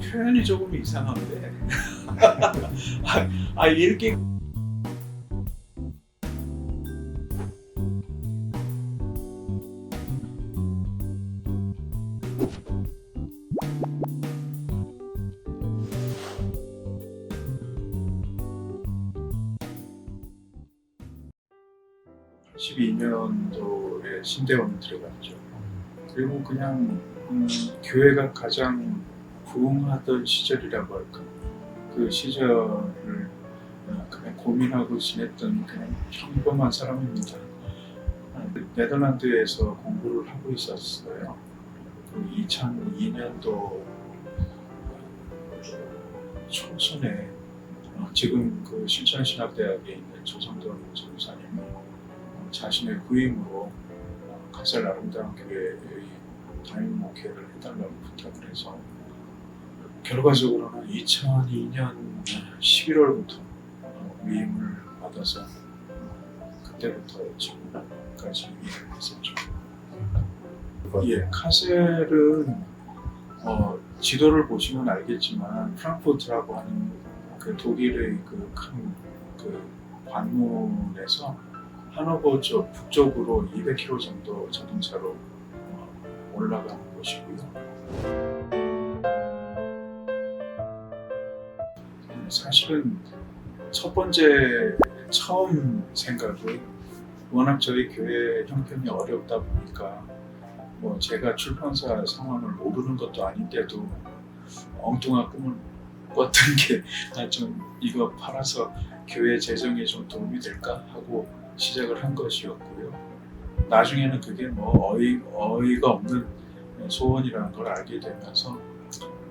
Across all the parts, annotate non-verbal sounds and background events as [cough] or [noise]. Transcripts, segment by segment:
표현이 조금 이상한데? [laughs] 아, 아 읽기 (12년도에) 신대원에 들어갔죠. 그리고 그냥 음, 교회가 가장 부흥하던 시절이라고 할까 그 시절을 어, 그냥 고민하고 지냈던 그냥 평범한 사람입니다. 어, 네덜란드에서 공부를 하고 있었어요. 그 2002년도 초순에 어, 지금 그 실천신학대학에 있는 조성돈 전사님이 어, 자신의 부임으로 어, 가설 아름다운 교회의 담임 목회를 해달라고 부탁을 해서 결과적으로는 2002년 11월부터 위임을 받아서 그때부터 지금까지 일을 했었죠. 예, 카셀은 어, 지도를 보시면 알겠지만 프랑크푸르트라고 하는 그 독일의 그큰 그 관문에서 하노버 쪽 북쪽으로 200km 정도 자동차로 어, 올라가는 곳이고요. 사실은 첫 번째 처음 생각이 워낙 저희 교회 형편이 어렵다 보니까 뭐 제가 출판사 상황을 모르는 것도 아닌데도 엉뚱한 꿈을 꿨던 게좀 이거 팔아서 교회 재정에 좀 도움이 될까 하고 시작을 한 것이었고요. 나중에는 그게 뭐 어이, 어이가 없는 소원이라는 걸 알게 되면서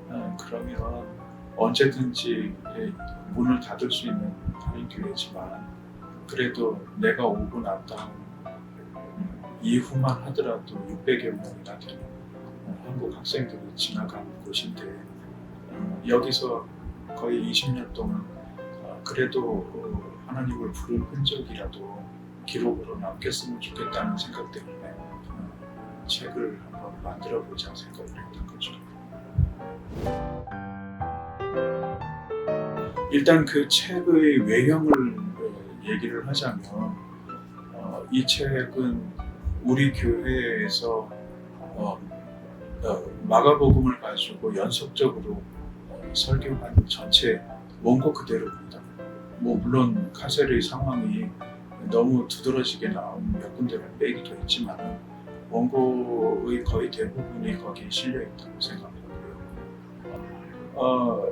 아, 그러면 언제든지 문을 닫을 수 있는 한인 교회지만 그래도 내가 오고 음, 이후만 하더라도 600여 명이나 되는 어, 한국 학생들이 지나가는 곳인데 음, 여기서 거의 20년 동안 어, 그래도 어, 하나님을 부른 흔적이라도 기록으로 남겼으면 좋겠다는 생각 때문에 어, 책을 한번 만들어 보자 생각을 했던 거죠. 일단 그 책의 외형을 어, 얘기를 하자면 어, 이 책은 우리 교회에서 어, 어, 마가복음을 가지고 연속적으로 어, 설교한 전체 원고 그대로입니다. 뭐 물론 카셀의 상황이 너무 두드러지게 나온 몇 군데를 빼기도 했지만 원고의 거의 대부분이 거기에 실려 있다고 생각하고요. 어,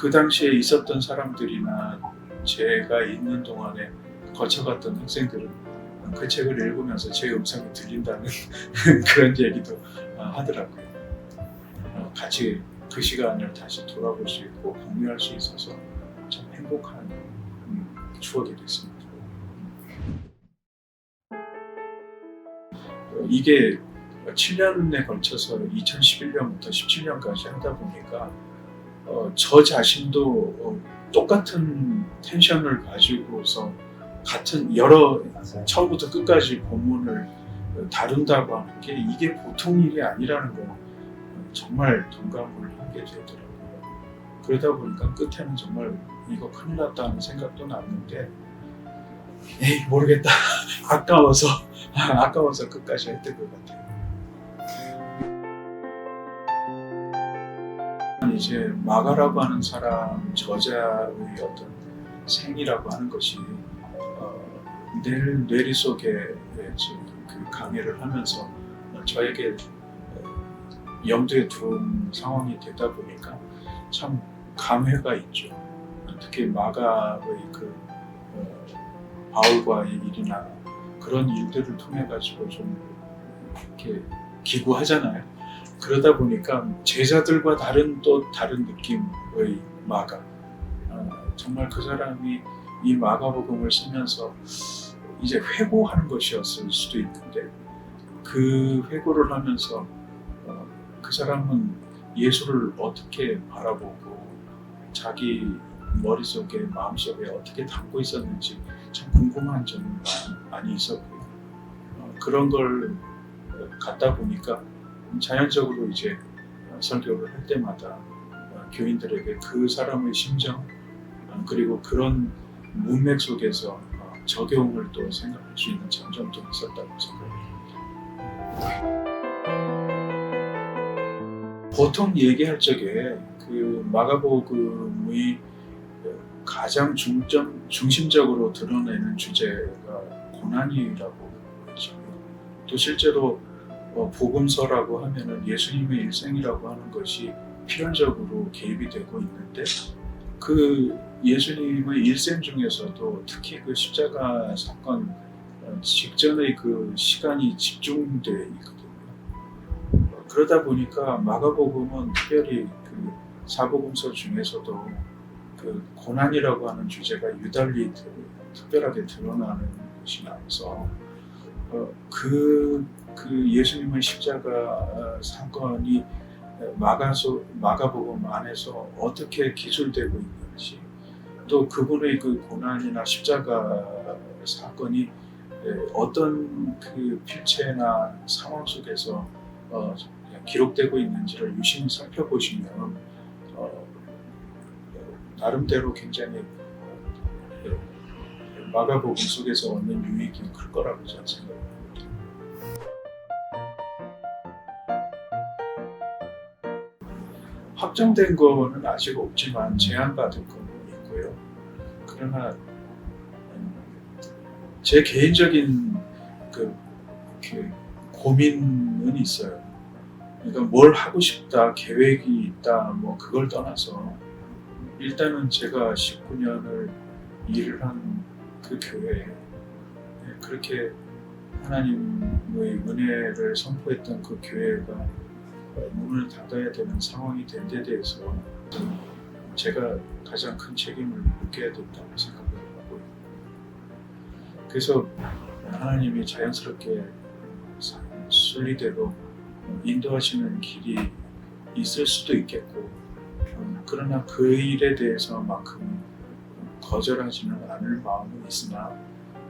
그 당시에 있었던 사람들이나 제가 있는 동안에 거쳐갔던 학생들은 그 책을 읽으면서 제 음성이 들린다는 [laughs] 그런 얘기도 어, 하더라고요. 어, 같이 그 시간을 다시 돌아볼 수 있고 공유할 수 있어서 참 행복한 음, 추억이 됐습니다. 어, 이게 7년에 걸쳐서 2011년부터 17년까지 하다 보니까 어, 저 자신도 어, 똑같은 텐션을 가지고서 같은 여러 처음부터 끝까지 본문을 다룬다고 하는 게 이게 보통 일이 아니라는 거 정말 동감을 하게 되더라고요. 그러다 보니까 끝에는 정말 이거 큰일 났다 하는 생각도 났는데 에이 모르겠다 [laughs] 아까워서 [laughs] 아까워서 끝까지 했던 것 같아요. 이제 마가라고 하는 사람 저자의 어떤 생이라고 하는 것이 어, 늘 뇌리 속에 지금 그 강의를 하면서 저에게 어, 염두에 둔 상황이 되다 보니까 참 감회가 있죠. 특히 마가의 그 어, 바울과의 일이나 그런 일들을 통해 가지고 좀 이렇게 기구하잖아요. 그러다 보니까 제자들과 다른 또 다른 느낌의 마가 어, 정말 그 사람이 이 마가복음을 쓰면서 이제 회고하는 것이었을 수도 있는데 그 회고를 하면서 어, 그 사람은 예수를 어떻게 바라보고 자기 머릿속에 마음속에 어떻게 담고 있었는지 참 궁금한 점이 많이, 많이 있었고요. 어, 그런 걸 갖다 보니까 자연적으로 이제 설교를 할 때마다 교인들에게 그 사람의 심정 어, 그리고 그런 문맥 속에서 어, 적용을 또 생각할 수 있는 장점도 있었다고 생각합니다. 보통 얘기할 적에 그 마가복음의 가장 중점 중심적으로 드러내는 주제가 고난이라고 했죠. 또 실제로 어, 복음서라고 하면은 예수님의 일생이라고 하는 것이 필연적으로 개입이 되고 있는데 그 예수님의 일생 중에서도 특히 그 십자가 사건 어, 직전의 그 시간이 집중되어 있거든요. 어, 그러다 보니까 마가복음은 특별히 그 사복음서 중에서도 그 고난이라고 하는 주제가 유달리 드- 특별하게 드러나는 것이 나와서 어, 그, 그 예수님의 십자가 어, 사건이 마가서, 마가복음 안에서 어떻게 기술되고 있는지 또 그분의 그 고난이나 십자가 사건이 에, 어떤 그 필체나 상황 속에서 어, 기록되고 있는지를 유심히 살펴보시면 어, 나름대로 굉장히 에, 마가복음 속에서 얻는 유익이 클 거라고 저는 생각합니다. 확정된 거는 아직 없지만 제한받은 거는 있고요. 그러나 음, 제 개인적인 그, 그 고민은 있어요. 그러니까 뭘 하고 싶다, 계획이 있다, 뭐 그걸 떠나서 일단은 제가 19년을 일을 한 그 교회에 그렇게 하나님의 은혜를 선포했던 그 교회가 어, 문을 닫아야 되는 상황이 된 데 대해서 제가 가장 큰 책임을 묻게 된다고 생각을 하고요. 그래서 하나님이 자연스럽게 순리대로 인도하시는 길이 있을 수도 있겠고 음, 그러나 그 일에 대해서만큼 거절하지는 않을 마음은 있으나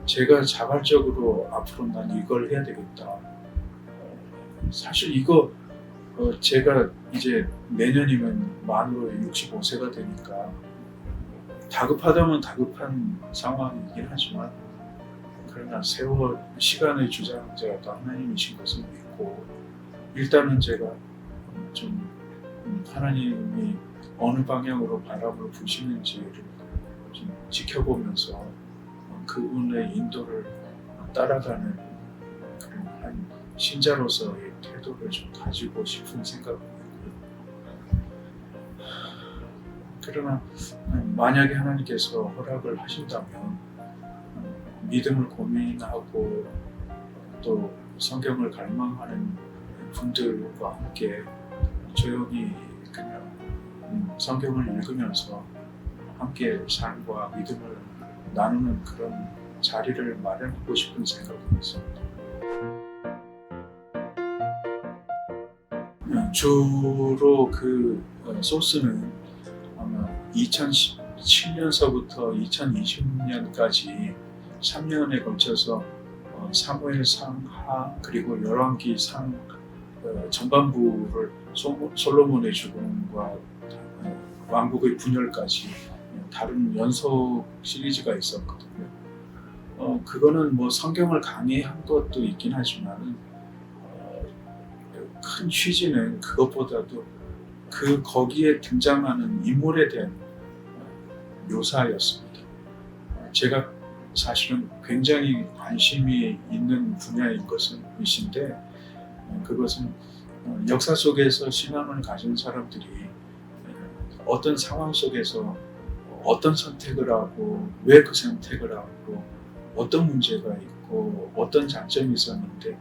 제가 자발적으로 앞으로 난 이걸 해야 되겠다. 어, 사실 이거 어, 제가 이제 내년이면 만으로 65세가 되니까 다급하다면 다급한 상황이긴 하지만 그러나 세월 시간의 주장자가 하나님이신 것을 믿고 일단은 제가 좀 음, 하나님이 어느 방향으로 바람을 부시는지를 좀 지켜보면서 어, 그분의 인도를 따라가는 그런 한 신자로서의 태도를 좀 가지고 싶은 있고요. 그러나 음, 만약에 하나님께서 허락을 하신다면 음, 믿음을 고민하고 또 성경을 갈망하는 분들과 함께 조용히 그냥 음, 성경을 읽으면서 함께 삶과 믿음을 나누는 그런 자리를 마련하고 싶은 생각이 있습니다. 주로 그 어, 소스는 아마 2017년서부터 2020년까지 3년에 걸쳐서 어, 사무엘 상하 그리고 열왕기 상 어, 전반부를 소- 솔로몬의 죽음과 어, 왕국의 분열까지 다른 연속 시리즈가 있었거든요. 어, 그거는 뭐 성경을 강의한 것도 있긴 하지만 어, 큰 취지는 그것보다도 그 거기에 등장하는 인물에 대한 어, 묘사였습니다. 어, 제가 사실은 굉장히 관심이 있는 분야인 것은 이신데 어, 그것은 어, 역사 속에서 신앙을 가진 사람들이 어, 어떤 상황 속에서 어떤 선택을 하고 왜 그 선택을 하고 어떤 문제가 있고 어떤 장점이 있었는데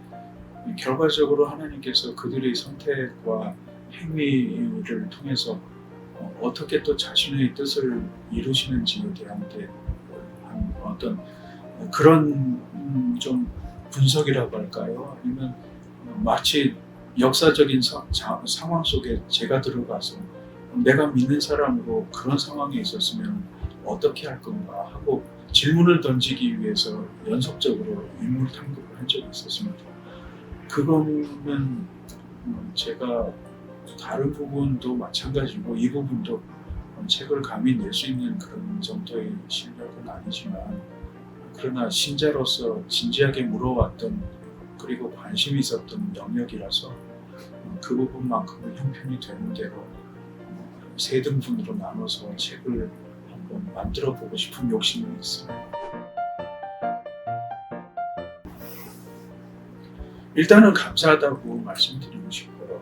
결과적으로 하나님께서 그들의 선택과 행위를 통해서 어, 어떻게 또 자신의 뜻을 이루시는지에 대한 어떤 그런 음, 좀 분석이라고 할까요? 아니면 마치 역사적인 사- 자- 상황 속에 제가 들어가서 내가 믿는 사람으로 그런 상황에 있었으면 어떻게 할 건가 하고 질문을 던지기 위해서 연속적으로 인물 탐구를 한 적이 있었습니다. 그거는 음, 제가 다른 부분도 마찬가지고 이 부분도 책을 감히 낼 수 있는 그런 정도의 실력은 아니지만 그러나 신자로서 진지하게 물어왔던 그리고 관심이 있었던 영역이라서 그 부분만큼은 형편이 되는 대로 세 등분으로 나눠서 책을 한번 만들어 보고 싶은 욕심이 있어요. 일단은 감사하다고 말씀드리고 싶어요.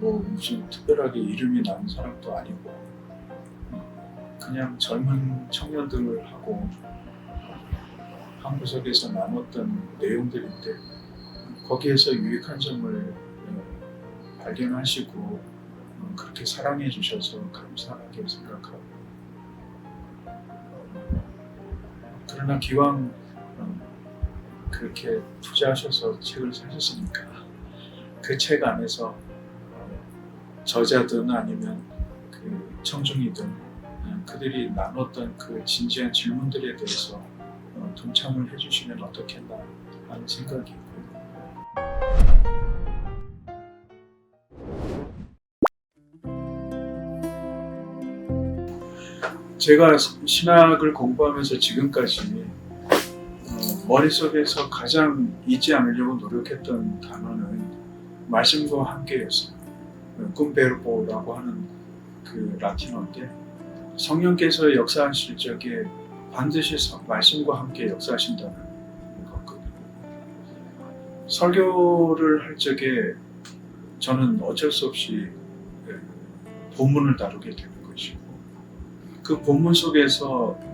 뭐 무슨 특별하게 이름이 나는 사람도 아니고 그냥 젊은 청년들하고 한 구석에서 나눴던 내용들인데 거기에서 유익한 점을 어, 발견하시고 어, 그렇게 사랑해 주셔서 감사하게 생각하고 그러나 기왕 어, 그렇게 투자하셔서 책을 사셨으니까 그 책 안에서 어, 저자든 아니면 그 청중이든 어, 그들이 나눴던 그 진지한 질문들에 대해서 어, 동참을 해주시면 어떻겠나 하는 생각이 있고요. 제가 신학을 공부하면서 지금까지 어, 머릿속에서 가장 잊지 않으려고 노력했던 단어는 말씀과 함께였어요. 꿈베르보라고 하는 그 라틴어인데 성령께서 역사하실 적에 반드시 성- 말씀과 함께 역사하신다는 거거든요. 설교를 할 적에 저는 어쩔 수 없이 예, 본문을 다루게 되는 것이고 그 본문 속에서 어,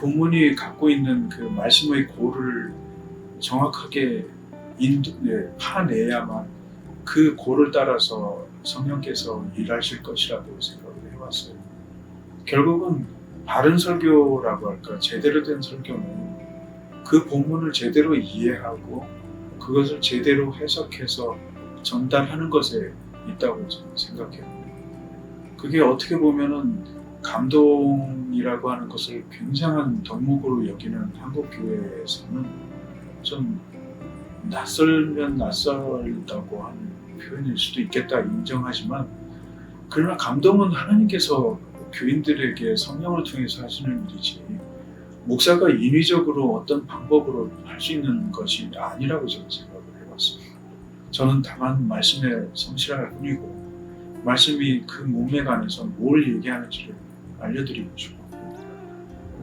본문이 갖고 있는 그 말씀의 고를 정확하게 인도, 네, 파내야만 그 고를 따라서 성령께서 일하실 것이라고 생각을 해왔어요. 결국은 바른 설교라고 할까 제대로 된 설교는 그 본문을 제대로 이해하고 그것을 제대로 해석해서 전달하는 것에 있다고 저는 생각해요. 그게 어떻게 보면은 감동 이라고 하는 것을 굉장한 덕목으로 여기는 한국 교회에서는 좀 낯설면 낯설다고 하는 표현일 수도 있겠다 인정하지만 그러나 감동은 하나님께서 교인들에게 성령을 통해서 하시는 일이지 목사가 인위적으로 어떤 방법으로 할 수 있는 것이 아니라고 저는 생각을 해봤습니다. 저는 다만 말씀에 성실할 뿐이고 말씀이 그 문맥 안에서 뭘 얘기하는지를 알려드리고 싶고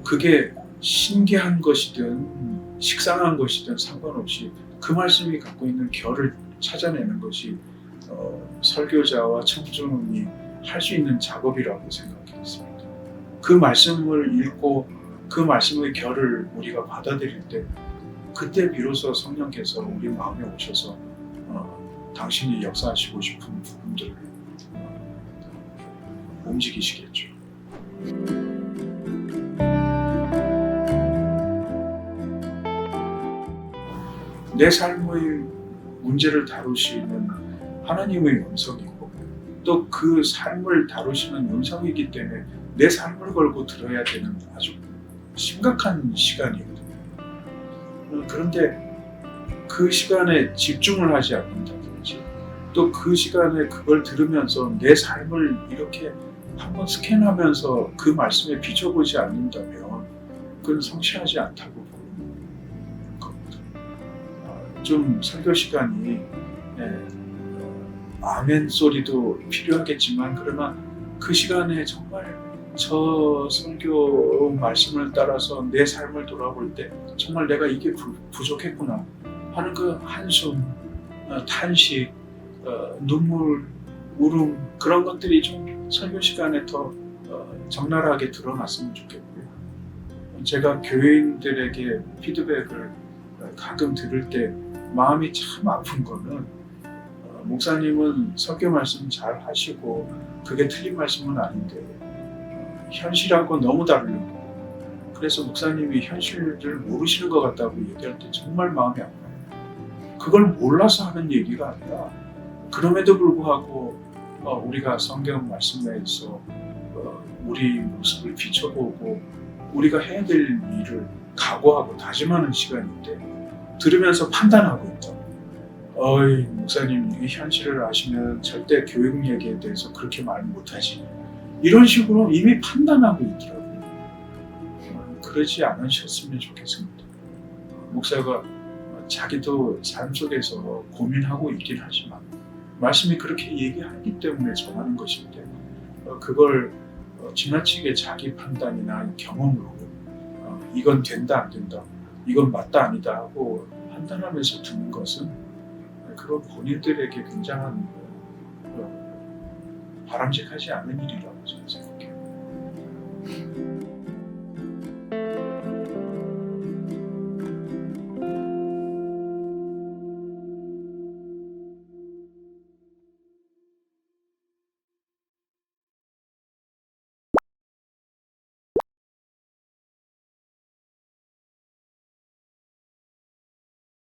그게 신기한 것이든 식상한 것이든 상관없이 그 말씀이 갖고 있는 결을 찾아내는 것이 어, 설교자와 청중이 할 수 있는 작업이라고 생각했습니다. 그 말씀을 읽고 그 말씀의 결을 우리가 받아들일 때 그때 비로소 성령께서 우리 마음에 오셔서 어, 당신이 역사하시고 싶은 부분들을 어, 움직이시겠죠. 내 삶의 문제를 다루시는 하나님의 음성이고 또 그 삶을 다루시는 음성이기 때문에 내 삶을 걸고 들어야 되는 아주 심각한 시간이거든요. 어, 그런데 그 시간에 집중을 하지 않는다든지 또 그 시간에 그걸 들으면서 내 삶을 이렇게 한번 스캔하면서 그 말씀에 비춰보지 않는다면 그건 성실하지 않다고 좀 설교 시간이 예, 어, 아멘 소리도 필요하겠지만 그러나 그 시간에 정말 저 설교 말씀을 따라서 내 삶을 돌아볼 때 정말 내가 이게 부, 부족했구나 하는 그 한숨, 어, 탄식, 어, 눈물, 울음 그런 것들이 좀 설교 시간에 더 어, 적나라하게 드러났으면 좋겠고요. 제가 교인들에게 피드백을 어, 가끔 들을 때 마음이 참 아픈 거는 어, 목사님은 설교 말씀 잘 하시고 그게 틀린 말씀은 아닌데 어, 현실하고 너무 다르고 그래서 목사님이 현실을 모르시는 것 같다고 얘기할 때 정말 마음이 아파요. 그걸 몰라서 하는 얘기가 아니라 그럼에도 불구하고 어, 우리가 성경 말씀에서 어, 우리 모습을 비춰보고 우리가 해야 될 일을 각오하고 다짐하는 시간인데 들으면서 판단하고 있다. 어이 목사님 이 현실을 아시면 절대 교육 얘기에 대해서 그렇게 말 못하지 이런 식으로 이미 판단하고 있더라고요. 어, 그러지 않으셨으면 좋겠습니다. 목사가 자기도 삶 속에서 고민하고 있긴 하지만 말씀이 그렇게 얘기하기 때문에 정하는 것인데 어, 그걸 어, 지나치게 자기 판단이나 경험으로 어, 이건 된다 안 된다 이건 맞다 아니다 하고 판단하면서 듣는 것은 그런 본인들에게 굉장한 어, 바람직하지 않은 일이라고 저는 생각합니다.